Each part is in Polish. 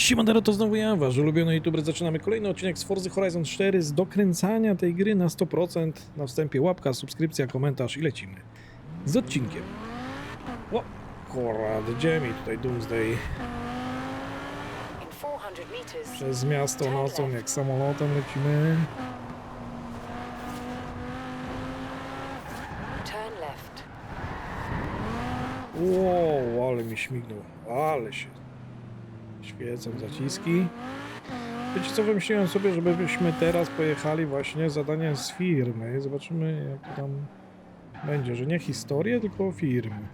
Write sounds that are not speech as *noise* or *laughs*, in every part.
Siemandero, to znowu ja, wasz ulubiony youtuber. Zaczynamy kolejny odcinek z Forza Horizon 4 z dokręcania tej gry na 100%. Na wstępie łapka, subskrypcja, komentarz i lecimy. Z odcinkiem. O, kurwa, gdzie mi tutaj Doomsday? In 400 meters, Przez miasto nocą, jak samolotem lecimy. Wow, ale mi śmignął. Ale się świecą zaciski. Wiecie co, wymyśliłem sobie, żebyśmy teraz pojechali właśnie zadania z firmy. Zobaczymy jak to tam będzie, że nie historię, tylko firmy.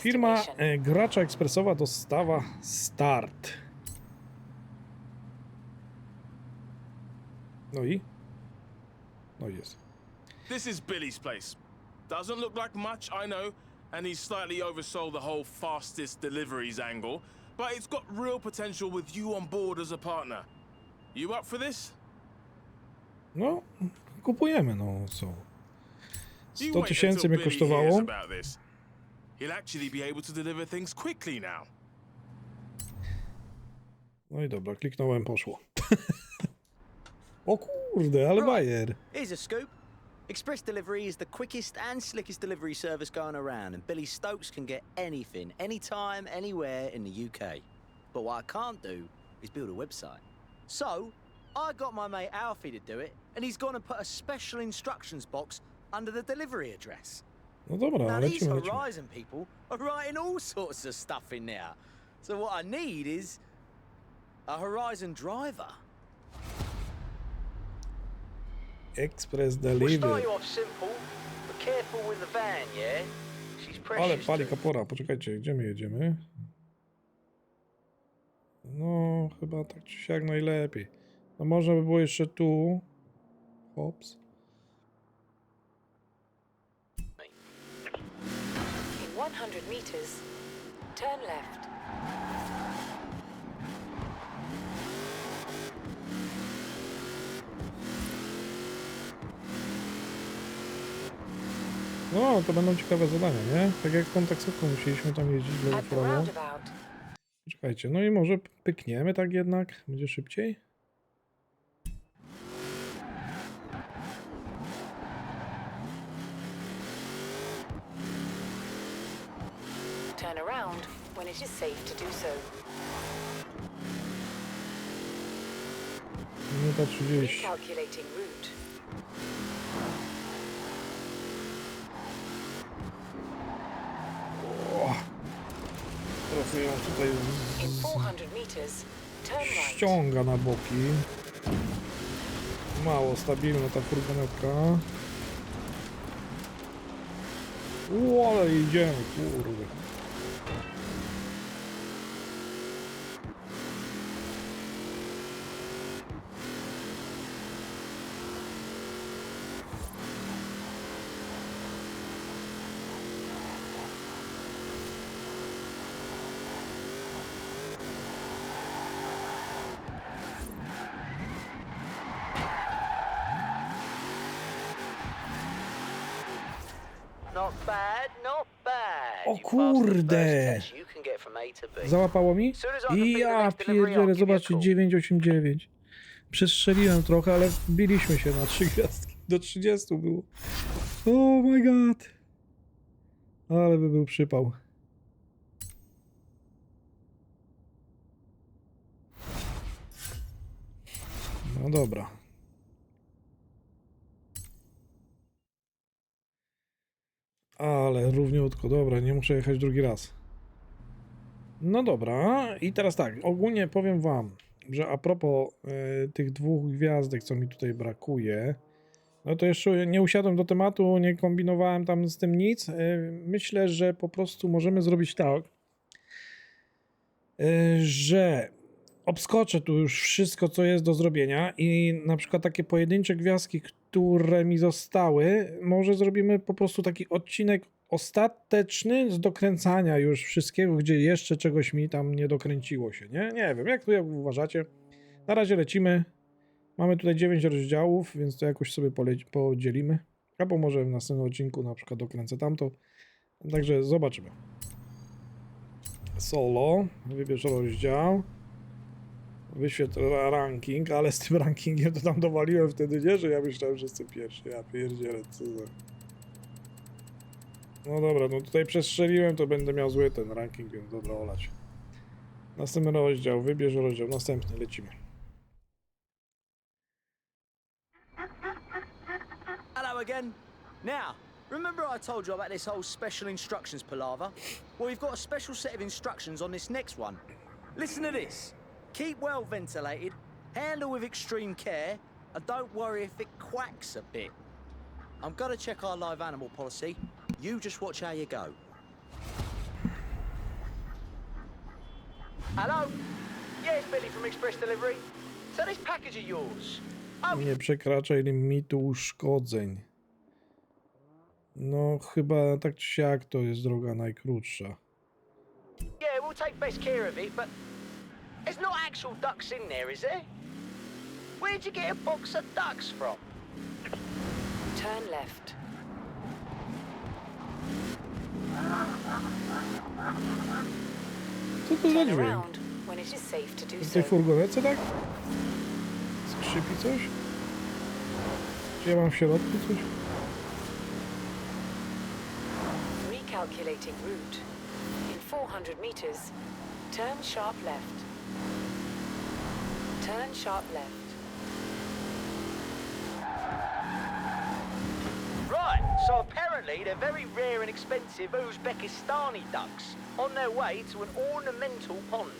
Firma e, gracza ekspresowa dostawa start. No i? No i jest. This is Billy's place. Doesn't look like much, I know, and he's slightly oversold the whole fastest deliveries angle, but it's got real potential with you on board as a partner. You up for this? No, kupujemy, no co. You 100 wait tysięcy mnie kosztowało. hears about this. He'll actually be able to deliver things quickly now. No i dobra, kliknąłem, poszło. *laughs* o kurde, ale bajer. Here's a scoop. Express Delivery is the quickest and slickest delivery service going around, and Billy Stokes can get anything, anytime, anywhere in the UK. But what I can't do is build a website. So, I got my mate Alfie to do it, and he's gone and put a special instructions box under the delivery address. No dobra, Now, these lecimy, lecimy. Horizon people are writing all sorts of stuff in there. So, what I need is a Horizon driver. She's precious. Ale pali kapora, poczekajcie, gdzie my jedziemy? No, chyba tak czy siak najlepiej. No można by było jeszcze tu. Hops. In 100 meters, turn left. No, to będą ciekawe zadania, nie? Tak jak tą taksówką musieliśmy tam jeździć lewofrowo. roundabout, Czekajcie, no i może pykniemy tak jednak? Będzie szybciej? turn around when it is safe to do so. Minuta 30. Recalculating route. Trochę ją tutaj In z- 400 meters, turn right. ściąga na boki. Mało stabilna ta furgonetka. U, ale idziemy, kurde. Not bad, not bad. O You passed the kurde. first test you can get from A to B. Załapało mi? I ja pierdzielę, zobaczcie, 9,89. Przestrzeliłem trochę, ale wbiliśmy się na trzy gwiazdki. Do 30 było. Oh my god. Ale by był przypał. No dobra. Ale równiutko, dobra, nie muszę jechać drugi raz. No dobra, i teraz tak, ogólnie powiem wam, że a propos e, tych dwóch gwiazdek, co mi tutaj brakuje, no to jeszcze nie usiadłem do tematu, nie kombinowałem tam z tym nic. E, myślę, że po prostu możemy zrobić tak, e, że obskoczę tu już wszystko, co jest do zrobienia i na przykład takie pojedyncze gwiazdki, które mi zostały, może zrobimy po prostu taki odcinek ostateczny z dokręcania już wszystkiego, gdzie jeszcze czegoś mi tam nie dokręciło się, nie? Nie wiem, jak to jak uważacie. Na razie lecimy. Mamy tutaj 9 rozdziałów, więc to jakoś sobie podzielimy. Albo może w następnym odcinku na przykład dokręcę tamto. Także zobaczymy. Solo, wybierz rozdział. Wyświetla ranking, ale z tym rankingiem to tam dowaliłem wtedy, nie? Że ja myślałem, że jestem pierwszy. Ja pierdzielę, co za... No dobra, no tutaj przestrzeliłem, to będę miał zły ten ranking, więc dobra, olać. Następny rozdział, wybierz rozdział, następny, lecimy. Hello again. Now, remember I told you about this whole special instructions palaver? Well, we've got a special set of instructions on this next one. Listen to this. Keep well ventilated, handle with extreme care, and don't worry if it quacks a bit. I'm gonna check our live animal policy. You just watch how you go. Hello? Yeah, it's Billy from Express Delivery. So this package of yours. Oh, Nie przekraczaj limitu uszkodzeń. No, chyba tak czy siak to jest droga najkrótsza. Yeah, we'll take best care of it, but there's not actual ducks in there, is there? Where'd you get a box of ducks from? Turn left. Co to za Turn dźwięk? around when it is safe to do W so. tej furgonetce tak? Skrzypi coś? Czy ja mam w środku coś? Recalculating route. In 400 meters, turn sharp left. Turn sharp left. Right, so apparently they're very rare and expensive Uzbekistani ducks on their way to an ornamental pond.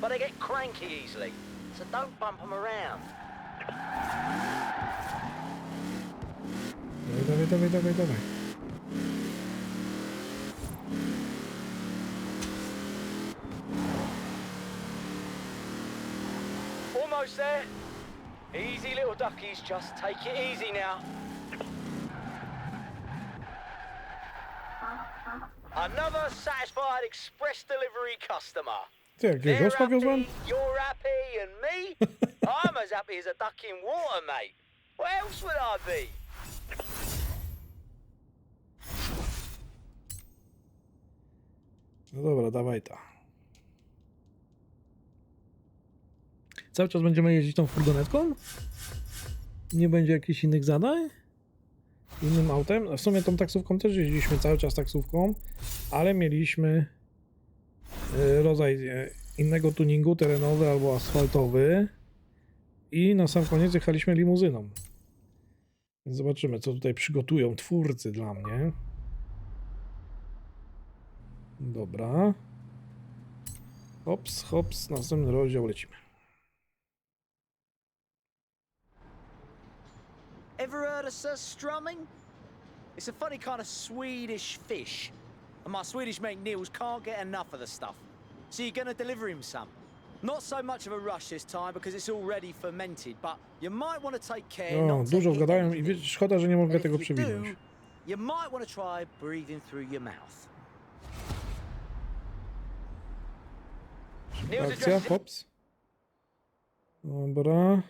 But they get cranky easily, so don't bump them around. Dawaj, dawaj, dawaj, dawaj, dawaj. Almost there. Easy little duckies, just take it easy now. Another satisfied express delivery customer. They're osła wiozłem? happy, you're happy, and me? *laughs* I'm as happy as a duck in water, mate. What else would I be? No dobra, dawaj ta. Cały czas będziemy jeździć tą furgonetką? Nie będzie jakichś innych zadań? Innym autem? W sumie tą taksówką też jeździliśmy cały czas taksówką, ale mieliśmy e, rodzaj e, innego tuningu, terenowy albo asfaltowy. I na sam koniec jechaliśmy limuzyną. Więc zobaczymy, co tutaj przygotują twórcy dla mnie. Dobra. Hops, hops, następny rozdział lecimy. Ever heard of surstrumming? It's a funny kind of Swedish fish. And my Swedish mate Niels can't get enough of the stuff. So you're gonna deliver him some. Not so much of a rush this time because it's already fermented, but you might want to take care O, not dużo hit wgadają i anything. wie, szkoda, że nie mogę tego if you przewinąć. do, you might want to try breathing through your mouth. Akcja, hops. Dobra.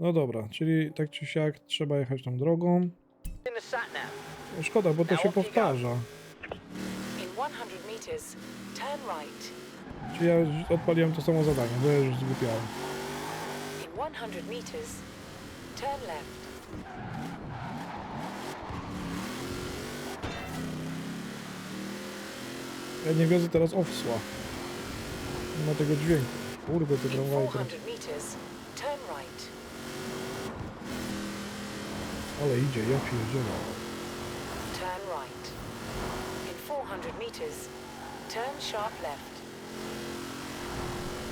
No dobra, czyli tak czy siak trzeba jechać tą drogą. Szkoda, bo to się powtarza. In 100 meters, turn right. Czyli ja już odpaliłem to samo zadanie, bo ja już zgłupiałem. In 100 meters, turn left. Ja nie wiozę teraz osła. Nie ma tego dźwięku. Kurde, te tramwaje teraz. Ale idzie, ja pierdzielę. Turn right. In 400 meters, turn sharp left.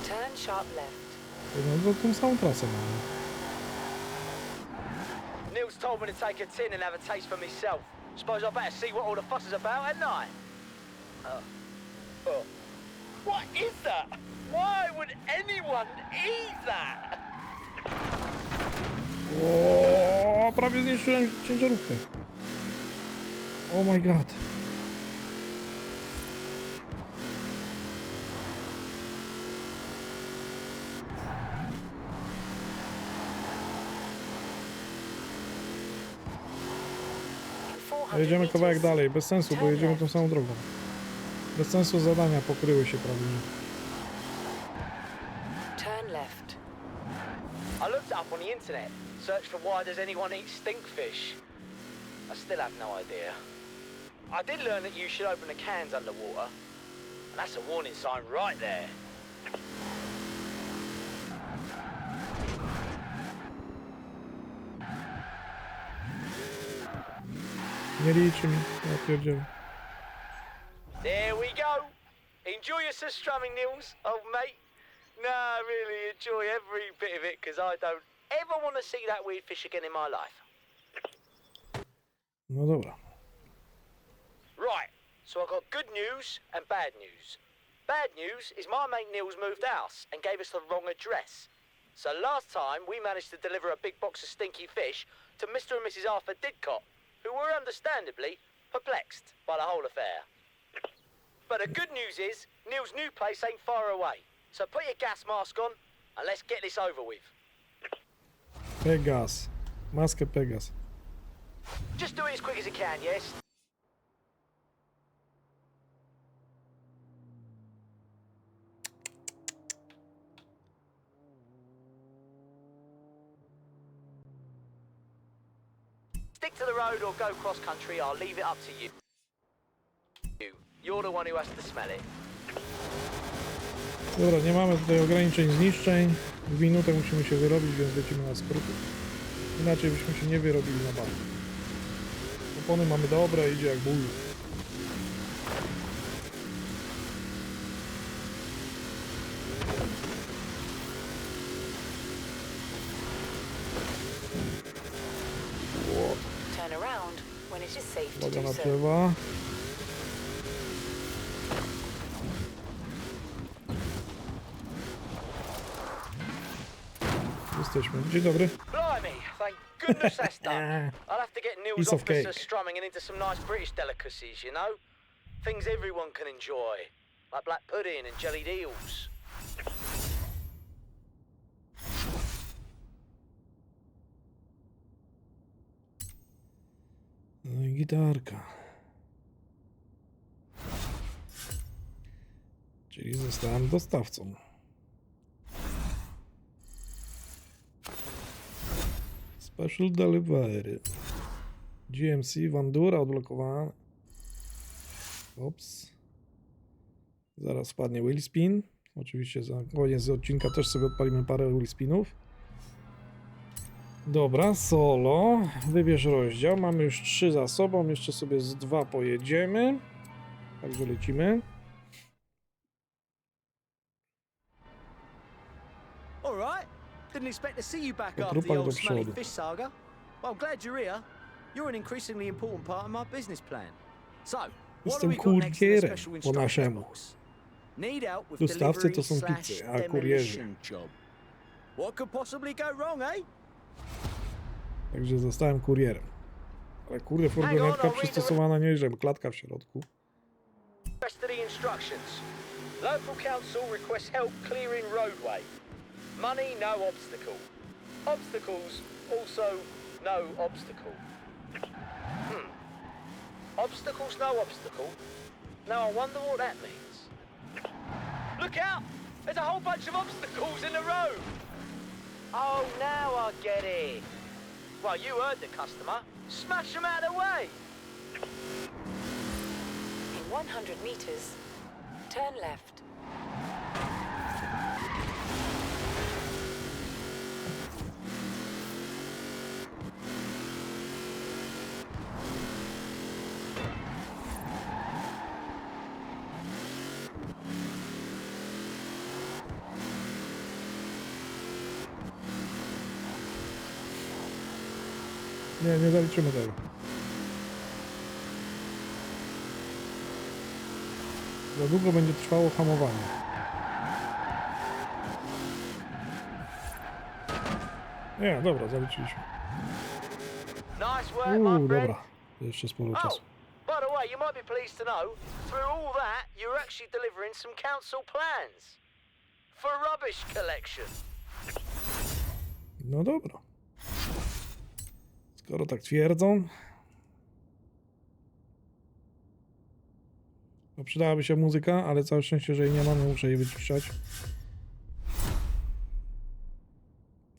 Turn sharp left. No to tą samą trasę mamy. Niels told me to take a tin and have a taste for myself. Suppose I better see what all the fuss is about at night. Oh. Uh, oh. Uh, what is that? Why would anyone eat that? Prawie zniszczyłem ciężarówkę. Oh my god. In 400 Jedziemy kawałek dalej, bez sensu, bo jedziemy tą samą drogą. Bez sensu zadania pokryły się prawie. Turn left. I looked it up on the internet, searched for why does anyone eat stinkfish. I still have no idea. I did learn that you should open the cans underwater, and that's a warning sign right there. Nie liczy mi. Ja pierdzielę. There we go. Enjoy your strumming, Nils, old mate. No, I really enjoy every bit of it because I don't ever want to see that weird fish again in my life. No dobra. Right, so I've got good news and bad news. Bad news is my mate Neil's moved house and gave us the wrong address. So last time we managed to deliver a big box of stinky fish to Mr. and Mrs. Arthur Didcot, who were understandably perplexed by the whole affair. But the good news is Neil's new place ain't far away. So put your gas mask on and let's get this over with. Pegas. Maskę Pegas. Just do it as quick as you can, yes? Stick to the road or go cross country, I'll leave it up to you. You. You're the one who has to smell it. Dobra, nie mamy tutaj ograniczeń zniszczeń. W minutę musimy się wyrobić, więc lecimy na skróty. Inaczej byśmy się nie wyrobili na bank. Opony mamy dobre, idzie jak ból. Uwaga na drzewa. Jesteśmy. Dzień dobry. Blimey, thank goodness that's *laughs* done. I'll have to get Neil's Piece of officer cake. strumming and into some nice British delicacies, you know? Things everyone can enjoy, like black pudding and jellied eels. No i gitarka. Czyli zostałem dostawcą. Special Delivery. GMC Vandura odblokowane. Ops. Zaraz wpadnie wheel spin. Oczywiście za koniec odcinka też sobie odpalimy parę wheel spinów. Dobra, solo. Wybierz rozdział. Mamy już trzy za sobą. Jeszcze sobie z dwa pojedziemy. Także lecimy. Didn't expect to see you back after the old smelly fish saga. Well, I'm glad you're here. You're an increasingly important part of my business plan. So, what Jestem we got next in the kurierem, special instructions box? Need help with Dostawcy to są pizzy, a kurierzy. What could possibly go wrong, eh? Także zostałem kurierem. Ale kurde, furgonetka przystosowana nieźle. Klatka w środku. Rest of the instructions. Local council requests help clearing roadway. Money, no obstacle. Obstacles, also no obstacle. Hmm. Obstacles, no obstacle. Now I wonder what that means. Look out! There's a whole bunch of obstacles in the road! Oh, now I get it. Well, you heard the customer. Smash them out of the way! In 100 meters, turn left. Nie, nie zaliczymy tego. Za długo będzie trwało hamowanie. Nie, dobra, zaliczyliśmy. Uuu, dobra. Jeszcze sporo Oh, czasu. by the way, you might be pleased to know, through all that, you're actually delivering some council plans for rubbish collection. No dobra. Skoro tak twierdzą. No przydałaby się muzyka, ale całe szczęście, że jej nie mam, nie muszę jej wyciszać.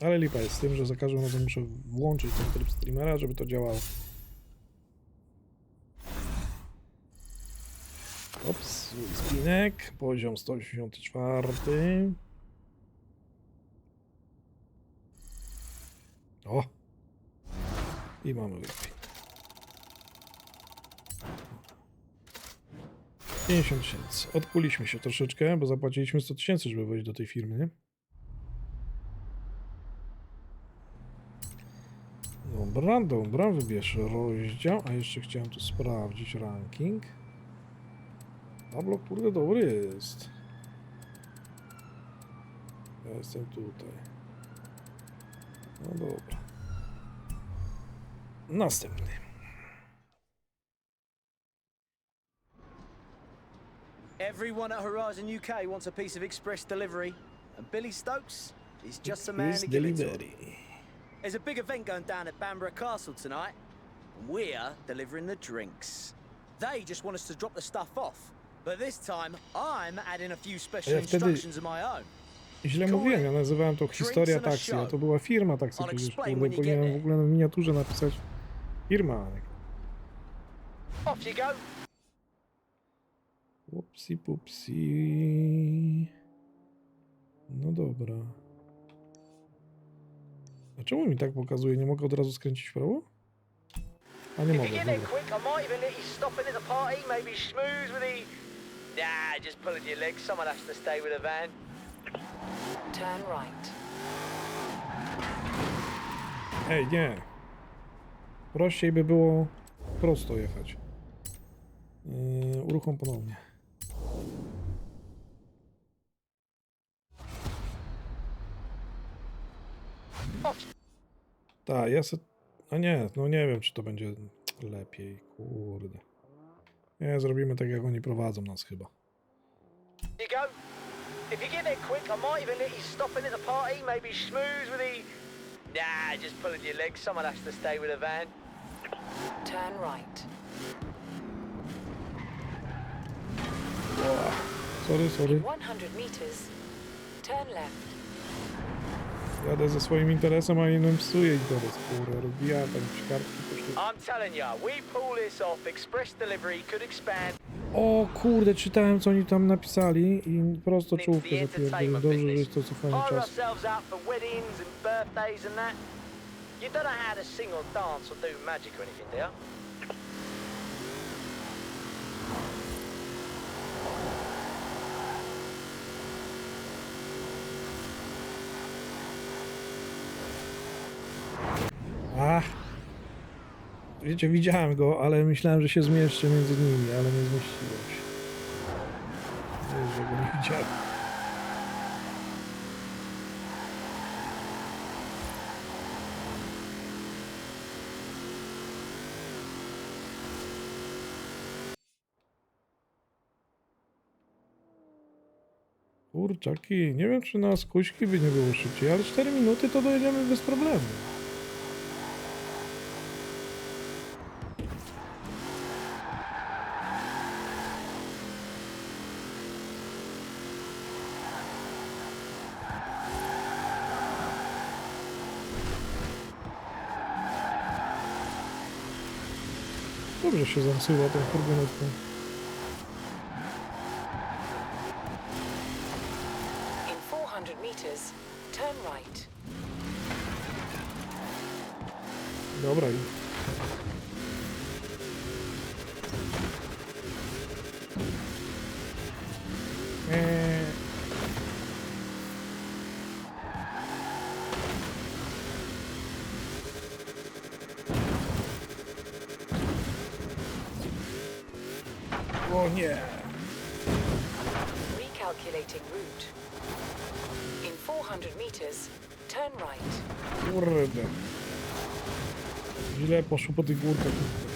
Ale lipa jest z tym, że za każdym razem muszę włączyć ten tryb streamera, żeby to działało. Ops, spinek, poziom 184. O! I mamy wyspin. 50 tysięcy. Odkuliśmy się troszeczkę, bo zapłaciliśmy 100 tysięcy, żeby wejść do tej firmy, nie? Dobra, dobra, wybierz rozdział, a jeszcze chciałem tu sprawdzić ranking. Pablo, kurde, dobry jest. Ja jestem tutaj. No dobra. Następny. Everyone at Horizon UK wants a piece of express delivery, and Billy Stokes is just the man to give it to. Delivery. There's a big event going down at Bamborough Castle tonight, and we're delivering the drinks. They just want us to drop the stuff off, but this time I'm adding a few special ja instructions of my own. Źle mówiłem, ja nazywałem to historia a taksi, a to była firma taksi przecież, kurde, powinienem w ogóle na miniaturze napisać firma. Off you go. Upsi pupsi. No dobra. A czemu mi tak pokazuje? Nie mogę od razu skręcić w prawo? A nie If you mogę, get there dobra. quick, I might even let you stop in at the party, maybe schmooze with the... Nah, just pulling your legs. Someone has to stay with the van. Turn right. Ej, nie. Prościej by było prosto jechać. Yy, uruchom ponownie. Tak, ja se... No nie, no nie wiem, czy to będzie lepiej, kurde. Nie, zrobimy tak, jak oni prowadzą nas chyba. Party. Nah, just pulling your legs. Someone has to stay with the van. Turn right. Sorry, sorry. 100 meters. Turn left. Jadę ze swoim interesem, a innym psuje interes, kurde. Rozbija tam kartki. I'm telling you, we pull this off, express delivery could expand. O kurde, czytałem co oni tam napisali i prosto czołówkę zapierdolę. Dobrze, że jest to cofanie czasu. You don't know how to sing or dance or do magic or anything, do you? Ach. Wiecie, widziałem go, ale myślałem, że się zmieszczę między nimi, ale nie zmieściło się. Nie, że go nie widziałem. Kurczaki, nie wiem czy na skuśki by nie było szybciej, ale 4 minuty to dojedziemy bez problemu. Dobrze się zasuwa tą furgonetką. O nie. Recalculating route. In 400 meters, turn right. Kurde. Źle poszło po tych górkach.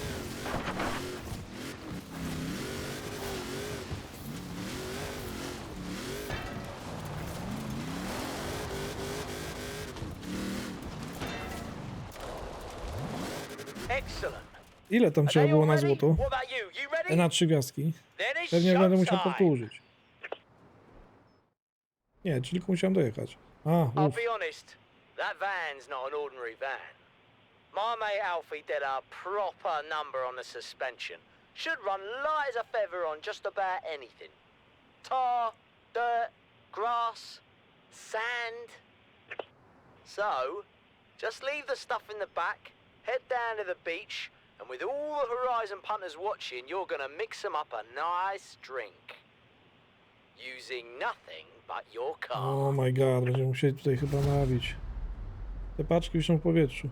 Ile tam trzeba było na złoto? What about you? You ready? Na trzy gwiazdki. Pewnie będę musiał powtórzyć. Nie, czy tylko musiałem dojechać. A, uff. That van's not an ordinary van. My mate Alfie did a proper number on the suspension. Should run light as a feather on just about anything. Tar, dirt, grass, sand. So, just leave the stuff in the back, head down to the beach, and with all the Horizon punters watching, you're gonna mix them up a nice drink. Using nothing but your car. Oh my god, będziemy musieli tutaj chyba nabić. Te paczki wiszą w powietrzu.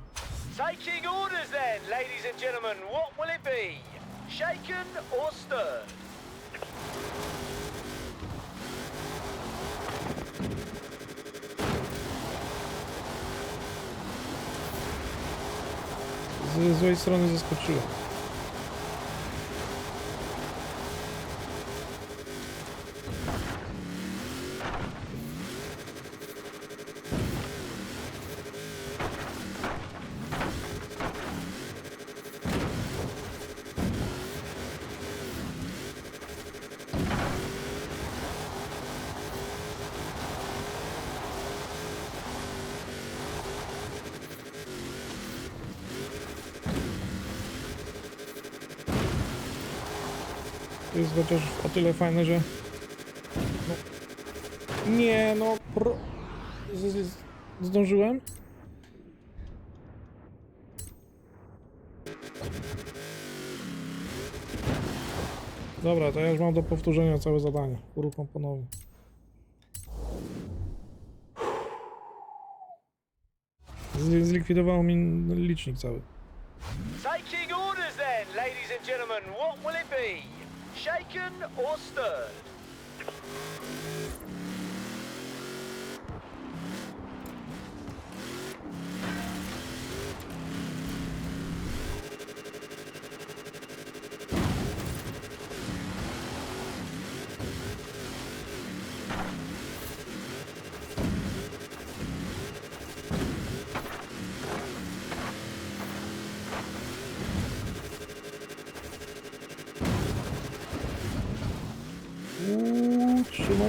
Taking orders then, ladies and gentlemen. What will it be? Shaken or stirred? з цієї сторони заскочив. Jest chociaż o tyle fajne, że... No... Nie, no... Pro... Z, z, zdążyłem? Dobra, to ja już mam do powtórzenia całe zadanie. Uruchom ponownie. Z, zlikwidowało mi licznik cały. Taking orders then, ladies and gentlemen. What will it be? Shaken or stirred?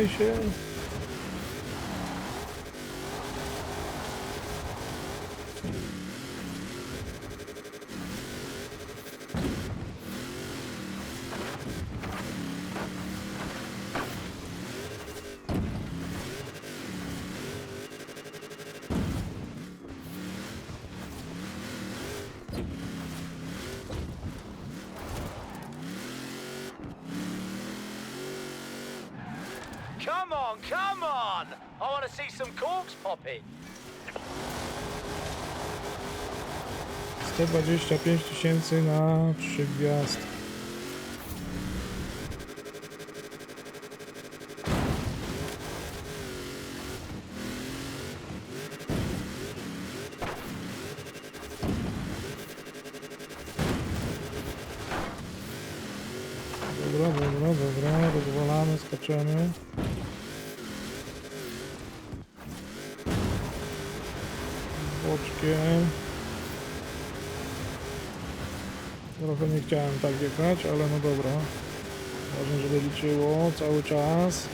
Uuu, trzymaj się. Come on, come on! I want to see some corks popping. 125 tysięcy na 3 gwiazdy. Jechać, ale no dobra. Ważne, żeby liczyło cały czas.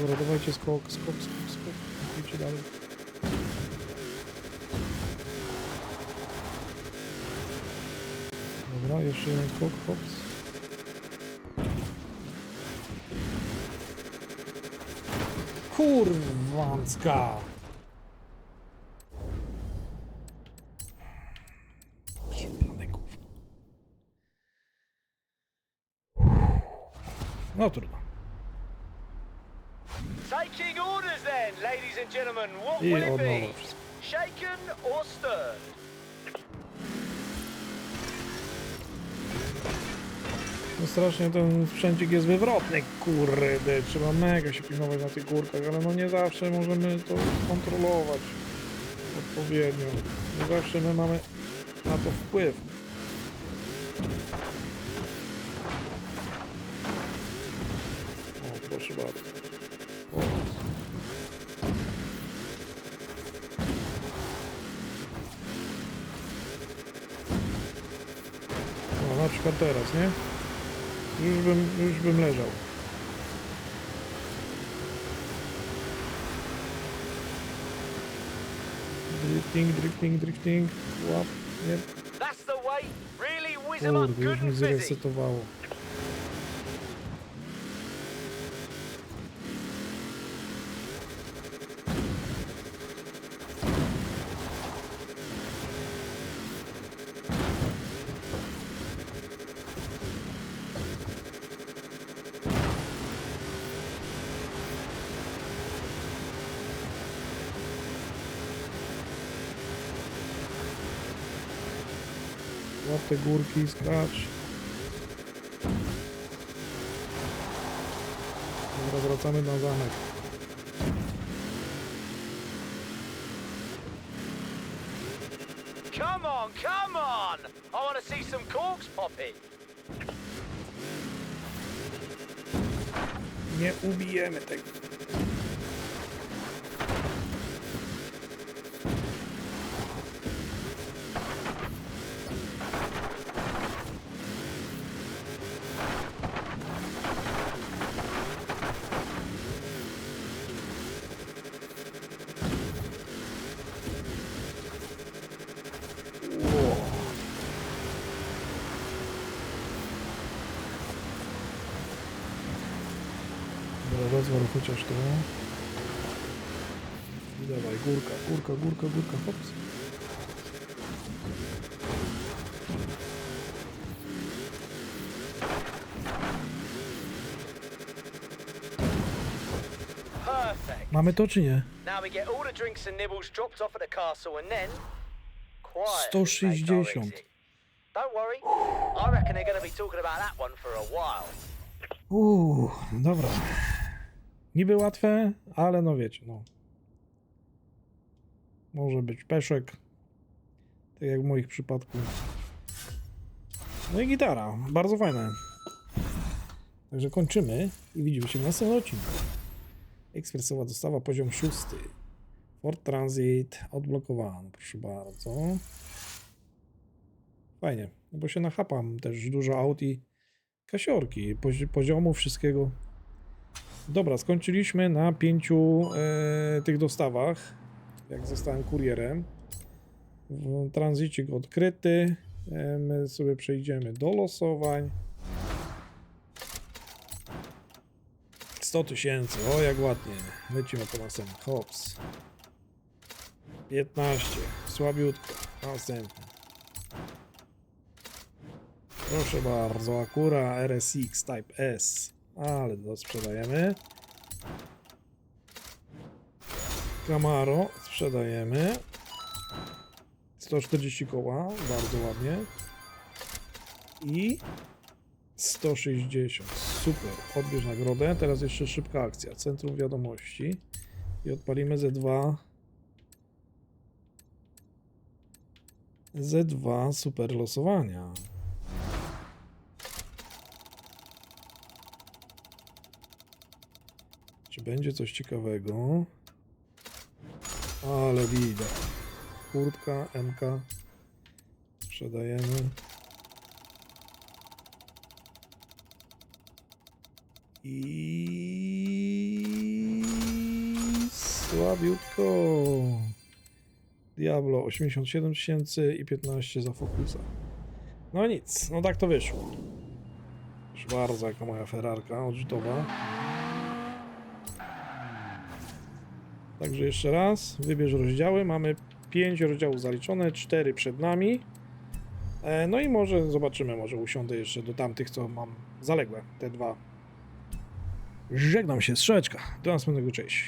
Dobra, dawajcie skok, skok, skok, skok. Idźcie dalej. Dobra, jeszcze jeden skok, hops. Kurwancka! Jebane gówno. No trudno. Taking orders then, ladies and gentlemen. What I od nowa wszystko. Shaken or stirred? No strasznie ten sprzęcik jest wywrotny, kurde. Trzeba mega się pilnować na tych górkach, ale no nie zawsze możemy to kontrolować odpowiednio. Nie zawsze my mamy na to wpływ. O, proszę bardzo. O. O, na przykład teraz, nie? Już bym, już bym leżał. Drifting, drifting, drifting. Łap, nie. Kurde, już mi zresetowało. Łap te górki, skacz. Dobra, wracamy na zamek. Come on, come on! I want to see some corks popping. Nie ubijemy tego. I dawaj, górka, górka, górka, górka, hops. Mamy to czy nie? Now we get all the drinks and nibbles dropped off at the castle and then quiet. 160. Don't worry. I reckon they're going to be talking about that one for a while. Uuu, dobra. Niby łatwe, ale no wiecie, no. Może być peszek. Tak jak w moich przypadku. No i gitara. Bardzo fajne. Także kończymy i widzimy się w następnym odcinku. Ekspresowa dostawa, poziom szósty. Ford Transit odblokowano, proszę bardzo. Fajnie, no bo się nachapam też dużo aut i kasiorki, pozi- poziomu, wszystkiego. Dobra, skończyliśmy na pięciu e, tych dostawach, jak zostałem kurierem. Tranzycik odkryty. E, my sobie przejdziemy do losowań. 100 tysięcy, o jak ładnie. Lecimy po następny. Hops. 15, słabiutko. Następny. Proszę bardzo, Acura RSX Type S. Ale to sprzedajemy. Camaro sprzedajemy. 140 koła, bardzo ładnie. I 160. Super, odbierz nagrodę. Teraz jeszcze szybka akcja. Centrum wiadomości. I odpalimy Z2. Z2 super losowania. Czy będzie coś ciekawego? Ale widać. Kurtka, MK. Sprzedajemy. I słabiutko. Diablo 87 tysięcy i 15 za Focusa. No nic, no tak to wyszło. Proszę bardzo, jaka moja Ferrarka odrzutowa. Także jeszcze raz, wybierz rozdziały. Mamy 5 rozdziałów zaliczone, 4 przed nami. E, no i może zobaczymy, może usiądę jeszcze do tamtych, co mam zaległe, te dwa. Żegnam się, strzeczka. Do następnego, cześć.